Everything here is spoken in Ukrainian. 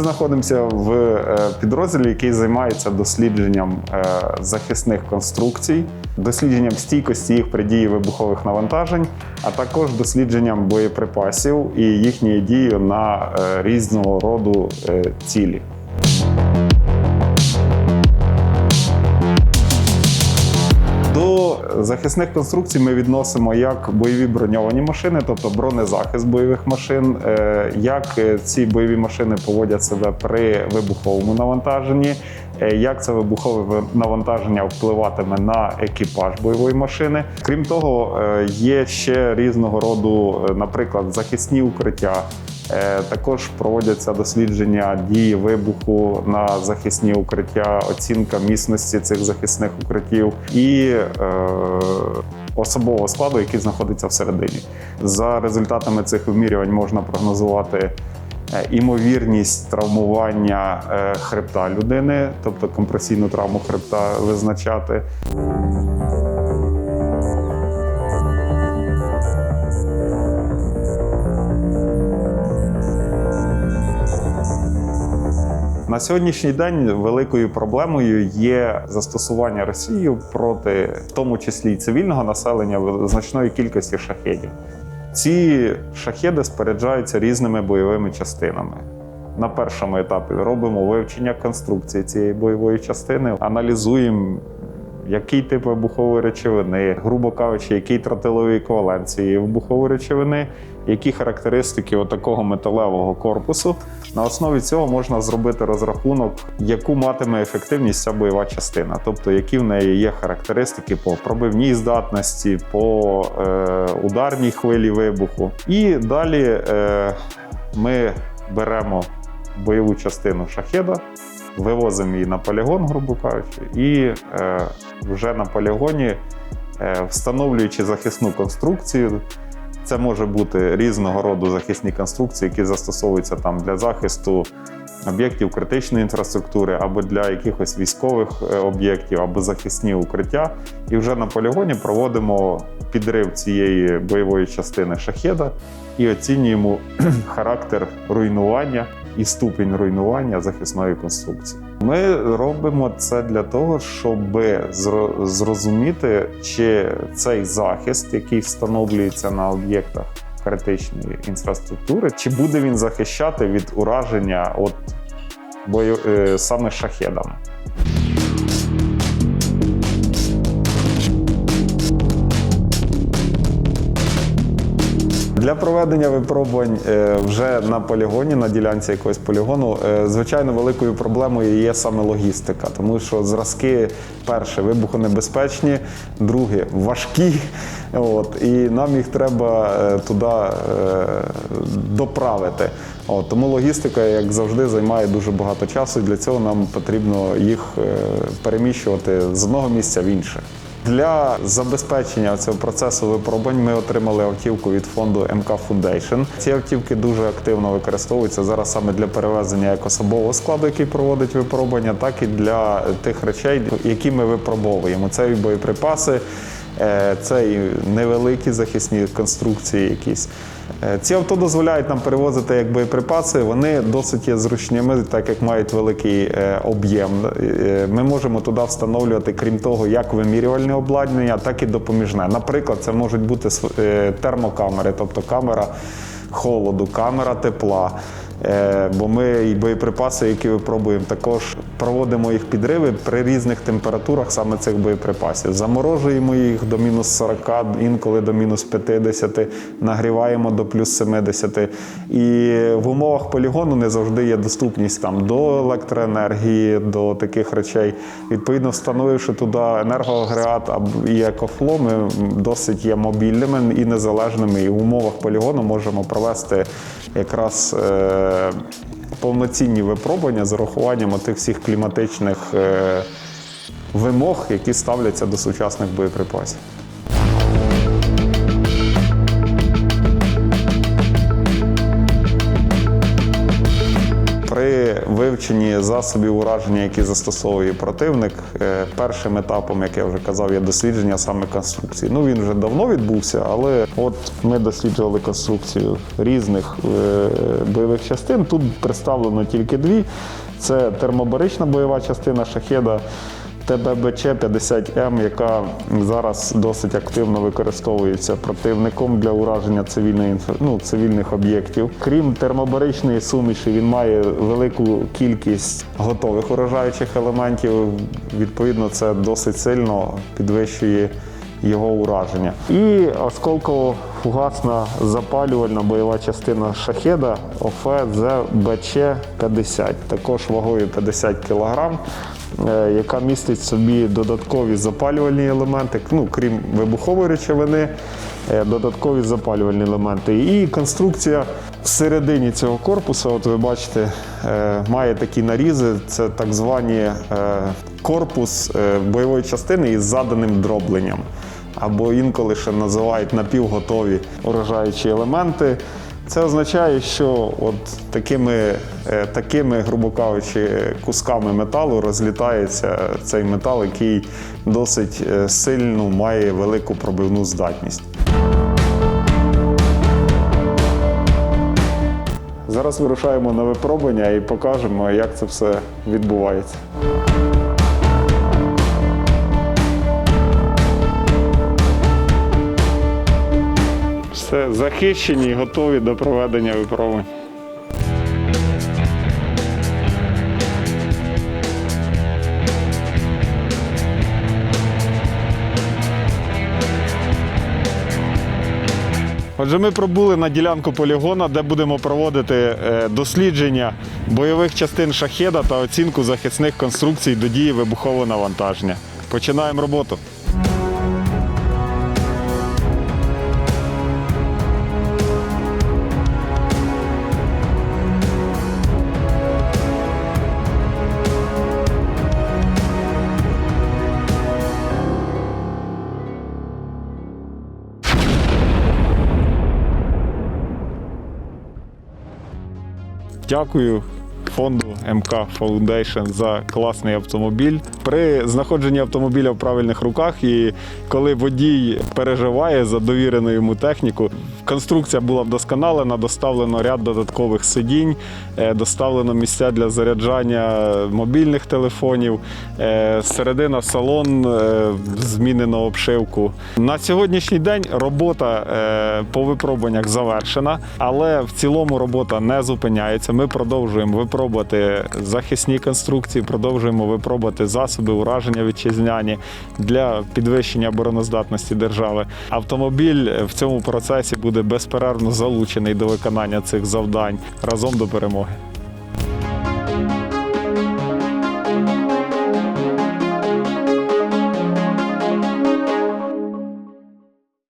Знаходимося в е, підрозділі, який займається дослідженням е, захисних конструкцій, дослідженням стійкості їх при дії вибухових навантажень, а також дослідженням боєприпасів і їхньої дії на е, різного роду цілі. Захисних конструкцій ми відносимо як бойові броньовані машини, тобто бронезахист бойових машин, е, як е, ці бойові машини поводять себе при вибуховому навантаженні, е, як це вибухове навантаження впливатиме на екіпаж бойової машини. Крім того, є ще різного роду, наприклад, захисні укриття. Е, Також проводяться дослідження дії вибуху на захисні укриття, оцінка міцності цих захисних укриттів і е, особового складу, який знаходиться всередині. За результатами цих вимірювань можна прогнозувати е, імовірність травмування хребта людини, тобто компресійну травму хребта визначати. Сьогоднішній день великою проблемою є застосування Росії проти, в тому числі і цивільного населення, значної кількості шахедів. Ці шахеди споряджаються різними бойовими частинами. На першому етапі робимо вивчення конструкції цієї бойової частини, аналізуємо, який тип вибухової речовини, грубо кажучи, який тротиловий еквівалент цієї вибухової речовини, які характеристики отакого металевого корпусу. На основі цього можна зробити розрахунок, яку матиме ефективність ця бойова частина, тобто які в неї є характеристики по пробивній здатності, по е, ударній хвилі вибуху. І далі е, ми беремо бойову частину шахеда, вивозимо її на полігон, грубо кажучи, і е, вже на полігоні, е, встановлюючи захисну конструкцію, це може бути різного роду захисні конструкції, які застосовуються там для захисту об'єктів критичної інфраструктури або для якихось військових е, об'єктів, або захисні укриття. І вже на полігоні проводимо підрив цієї бойової частини шахеда і оцінюємо характер руйнування і ступінь руйнування захисної конструкції. Ми робимо це для того, щоб зро- зрозуміти, чи цей захист, який встановлюється на об'єктах критичної інфраструктури, чи буде він захищати від ураження от бою, е, саме шахедами. Для проведення випробувань е, вже на полігоні, на ділянці якогось полігону, е, звичайно, великою проблемою є саме логістика, тому що зразки, перше, вибухонебезпечні, друге, важкі. От, і нам їх треба е, туди доправити. От, тому логістика, як завжди, займає дуже багато часу. і Для цього нам потрібно їх переміщувати з одного місця в інше. Для забезпечення цього процесу випробувань ми отримали автівку від фонду МК Foundation. Ці автівки дуже активно використовуються зараз саме для перевезення як особового складу, який проводить випробування, так і для тих речей, які ми випробовуємо. Це і боєприпаси, це і невеликі захисні конструкції якісь. Е, Ці авто дозволяють нам перевозити як боєприпаси. Вони досить є зручними, так як мають великий е, об'єм. Е, Ми можемо туди встановлювати, крім того, як вимірювальне обладнання, так і допоміжне. Наприклад, це можуть бути е, термокамери, тобто камера холоду, камера тепла. Е, Бо ми і боєприпаси, які випробуємо, також проводимо їх підриви при різних температурах саме цих боєприпасів. Заморожуємо їх до мінус 40, інколи до мінус 50, нагріваємо до плюс 70. І в умовах полігону не завжди є доступність там до електроенергії, до таких речей. Відповідно, встановивши туди енергоагрегат і екофло, ми досить є мобільними і незалежними. І в умовах полігону можемо провести якраз. Повноцінні випробування з урахуванням тих всіх кліматичних е, вимог, які ставляться до сучасних боєприпасів. При вивченні засобів ураження, які застосовує противник, е, першим етапом, як я вже казав, є дослідження саме конструкції. Ну він вже давно відбувся, але от ми досліджували конструкцію різних е, бойових частин. Тут представлено тільки дві: це термобарична бойова частина шахеда. ТББЧ-50М, яка зараз досить активно використовується противником для ураження цивільної ну, цивільних об'єктів. Крім термобаричної суміші, він має велику кількість готових уражаючих елементів. Відповідно, це досить сильно підвищує його ураження. І осколково-фугасна запалювальна бойова частина шахеда ОФЗБЧ-50, також вагою 50 кг, е, яка містить собі додаткові запалювальні елементи, ну, крім вибухової речовини, е, додаткові запалювальні елементи. І конструкція всередині цього корпусу, от ви бачите, е, має такі нарізи, це так звані корпус бойової частини із заданим дробленням. Або інколи ще називають напівготові уражаючі елементи. Це означає, що от такими, е, такими, грубо кажучи, кусками металу розлітається цей метал, який досить е, сильно має велику пробивну здатність. Зараз вирушаємо на випробування і покажемо, як це все відбувається. Захищені і готові до проведення випробувань. Отже, ми пробули на ділянку полігона, де будемо проводити е, дослідження бойових частин шахеда та оцінку захисних конструкцій до дії вибухового навантаження. Починаємо роботу. Дякую. Фонду МК Foundation за класний автомобіль. При знаходженні автомобіля в правильних руках і коли водій переживає за довірену йому техніку, конструкція була вдосконалена, доставлено ряд додаткових сидінь, е, доставлено місця для заряджання мобільних телефонів, е, середина салон е, змінено обшивку. На сьогоднішній день робота по випробуваннях завершена, але в цілому робота не зупиняється. Ми продовжуємо випробувати захисні конструкції, продовжуємо випробувати засоби ураження вітчизняні для підвищення обороноздатності держави. Автомобіль в цьому процесі буде безперервно залучений до виконання цих завдань разом до перемоги.